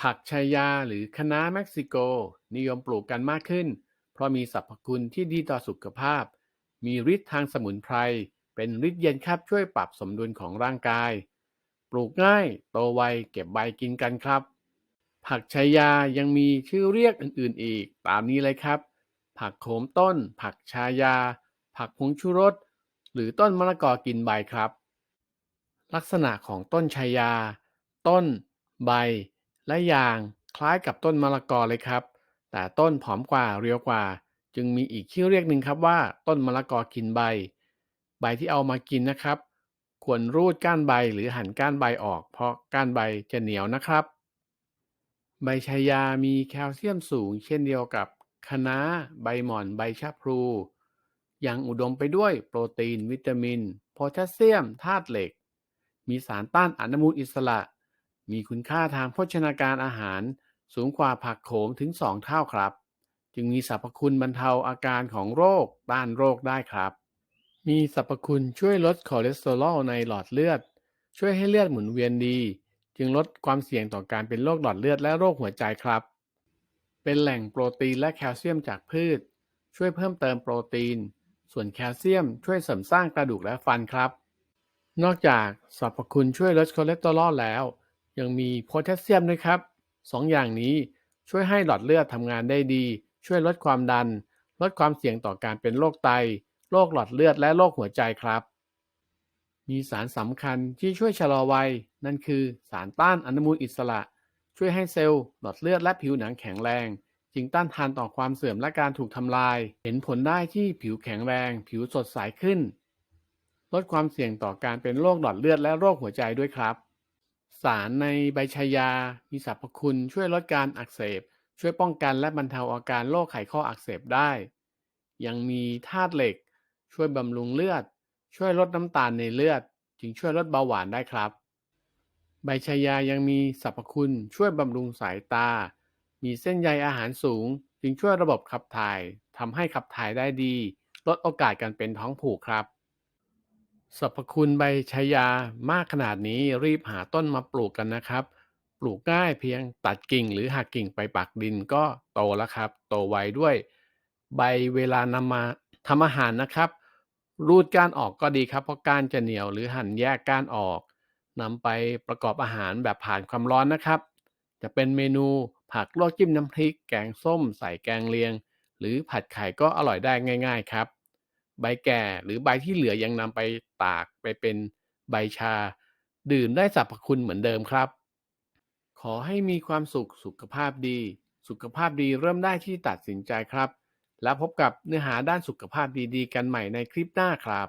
ผักชายาหรือคะน้าเม็กซิโก นิยมปลูกกันมากขึ้น เพราะมีสรรพคุณที่ดีต่อสุขภาพ มีฤทธิ์ทางสมุนไพร เป็นฤทธิ์เย็นครับช่วยปรับสมดุลของร่างกาย ปลูกง่าย โตไว เก็บใบกินกันครับ ผักชายายังมีชื่อเรียกอื่นๆอีก ตามนี้เลยครับ ผักโขมต้น ผักชายา ผักผงชูรส หรือต้นมะละกอกินใบครับ ลักษณะของต้นชายา ต้น ใบ และยางคล้ายกับต้นมะละกอเลยครับ แต่ต้นผอมกว่าเรียวกว่า จึงมีอีกชื่อเรียกหนึ่งครับว่า ต้นมะละกอกินใบ ใบที่เอามากินนะครับ ควรรูดก้านใบหรือหั่นก้านใบออก เพราะก้านใบจะเหนียวนะครับ ใบชายามีแคลเซียมสูง เช่นเดียวกับคะน้า ใบหม่อน ใบชะพลูยังอุดมไปด้วยโปรตีน วิตามิน โพแทสเซียมธาตุเหล็ก มีสารต้านอนุมูลอิสระ มีคุณค่าทางโภชนาการอาหารสูงกว่าผักโขมถึง 2 เท่าครับ จึงมีสรรพคุณบรรเทาอาการของโรคต้านโรคได้ครับ มีสรรพคุณช่วยลดคอเลสเตอรอลในหลอดเลือด ช่วยให้เลือดหมุนเวียนดี จึงลดความเสี่ยงต่อการเป็นโรคหลอดเลือดและโรคหัวใจครับ เป็นแหล่งโปรตีนและแคลเซียมจากพืช ช่วยเพิ่มเติมโปรตีน ส่วนแคลเซียมช่วยเสริมสร้างกระดูกและฟันครับ นอกจากสรรพคุณช่วยลดคอเลสเตอรอลแล้ว ยังมีโพแทสเซียมด้วยครับสองอย่างนี้ช่วยให้หลอดเลือดทำงานได้ดี ช่วยลดความดัน ลดความเสี่ยงต่อการเป็นโรคไต โรคหลอดเลือดและโรคหัวใจครับ มีสารสำคัญที่ช่วยชะลอวัย นั่นคือสารต้านอนุมูลอิสระ ช่วยให้เซลล์หลอดเลือดและผิวหนังแข็งแรง จึงต้านทานต่อความเสื่อมและการถูกทำลาย เห็นผลได้ที่ผิวแข็งแรง ผิวสดใสขึ้น ลดความเสี่ยงต่อการเป็นโรคหลอดเลือดและโรคหัวใจด้วยครับ สารในใบชายา มีสรรพคุณช่วยลดการอักเสบ ช่วยป้องกันและบรรเทาอาการโรคไขข้ออักเสบได้ ยังมีธาตุเหล็ก ช่วยบำรุงเลือด ช่วยลดน้ำตาลในเลือด จึงช่วยลดเบาหวานได้ครับ ใบชายายังมีสรรพคุณช่วยบำรุงสายตา มีเส้นใยอาหารสูง จึงช่วยระบบขับถ่ายทำให้ขับถ่ายได้ดี ลดโอกาสการเป็นท้องผูกครับ สรรพคุณใบชายามากขนาดนี้รีบหาต้นมาปลูกกันนะครับ ปลูกง่ายเพียงตัดกิ่งหรือหักกิ่งไปปักดินก็โตแล้วครับ โตไวด้วย ใบเวลานำมาทำอาหารนะครับ รูดก้านออกก็ดีครับเพราะก้านจะเหนียวหรือหั่นแยกก้านออกนำไปประกอบอาหารแบบผ่านความร้อนนะครับ จะเป็นเมนูผักลวกจิ้มน้ำพริก แกงส้ม ใส่แกงเลียง หรือผัดไข่ก็อร่อยได้ง่าย ๆ ครับ ใบแก่หรือใบที่เหลือยังนำไปตากไปเป็นใบชา ดื่มได้สรรพคุณเหมือนเดิมครับ ขอให้มีความสุขสุขภาพดี สุขภาพดีเริ่มได้ที่ตัดสินใจครับ แล้วพบกับเนื้อหาด้านสุขภาพดีๆ กันใหม่ในคลิปหน้าครับ